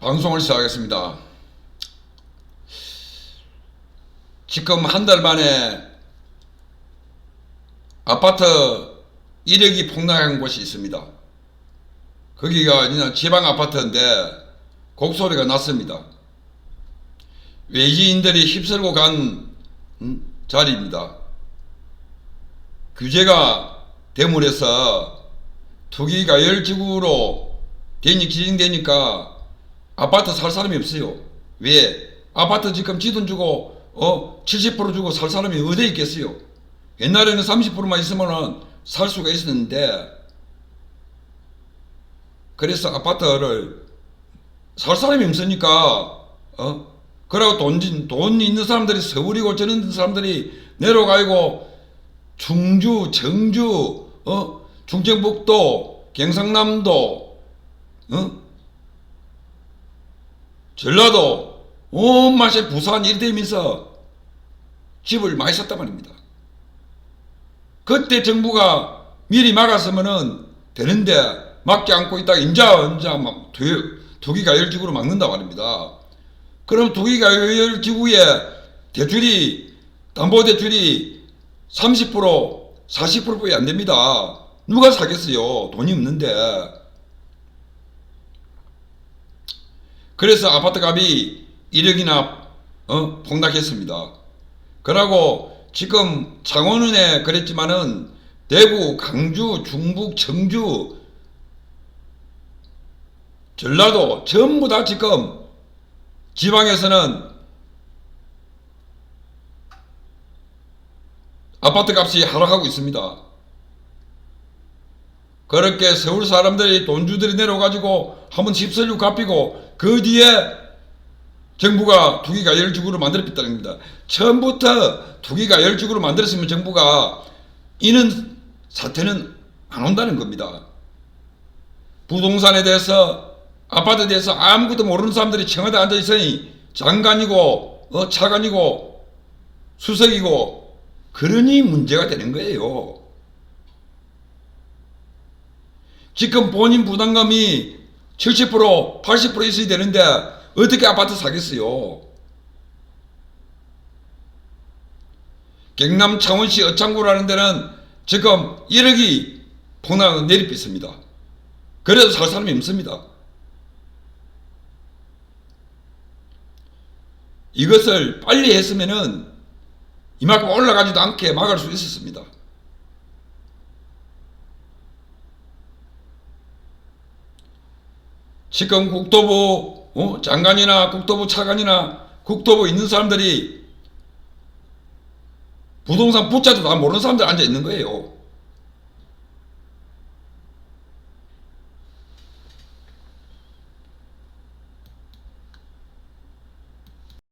방송을 시작하겠습니다. 지금 한 달 만에 아파트 1억이 폭락한 곳이 있습니다. 거기가 그냥 지방 아파트인데 곡소리가 났습니다. 외지인들이 휩쓸고 간 음, 자리입니다. 규제가 대물에서 투기가 열지구로 되니 기증되니까 아파트 살 사람이 없어요. 왜? 아파트 지금 지돈 주고 어 70% 주고 살 사람이 어디 있겠어요? 옛날에는 30%만 있으면은 살 수가 있었는데 그래서 아파트를 살 사람이 없으니까 어 그러고 돈, 돈 있는 사람들이 서울이고 저런 사람들이 내려가고 충주, 청주, 어 충청북도, 경상남도, 어 전라도 온 맛에 부산 되면서 집을 많이 샀단 말입니다. 그때 정부가 미리 막았으면은 되는데 막지 않고 있다가 인자 인자 막 두- 투기가 열지구로 막는다 말입니다. 그럼 투기가 열지구에 대출이 담보 대출이 30% 40%밖에 안 됩니다. 누가 사겠어요? 돈이 없는데. 그래서 아파트 값이 1억이나 어? 폭락했습니다. 그러고 지금 창원은에 그랬지만은 대구, 강주, 중북, 청주, 전라도 전부 다 지금 지방에서는 아파트 값이 하락하고 있습니다. 그렇게 서울 사람들이 돈주들이 내려가지고 한번 집설료 갚이고 그 뒤에 정부가 투기가 열주구로 만들었다는 겁니다. 처음부터 투기가 열주구로 만들었으면 정부가 이는 사태는 안 온다는 겁니다. 부동산에 대해서 아파트에 대해서 아무것도 모르는 사람들이 청와대 앉아 있으니 장관이고 어, 차관이고 수석이고 그러니 문제가 되는 거예요. 지금 본인 부담감이 70% 80% 있어야 되는데 어떻게 아파트 사겠어요? 경남 창원시 어창구라는 데는 지금 1억이 폭락 내리빛습니다. 그래도 살 사람이 없습니다. 이것을 빨리 했으면은 이만큼 올라가지도 않게 막을 수 있었습니다. 지금 국토부 어? 장관이나 국토부 차관이나 국토부 있는 사람들이 부동산 붙자도 다 모르는 사람들 앉아 있는 거예요.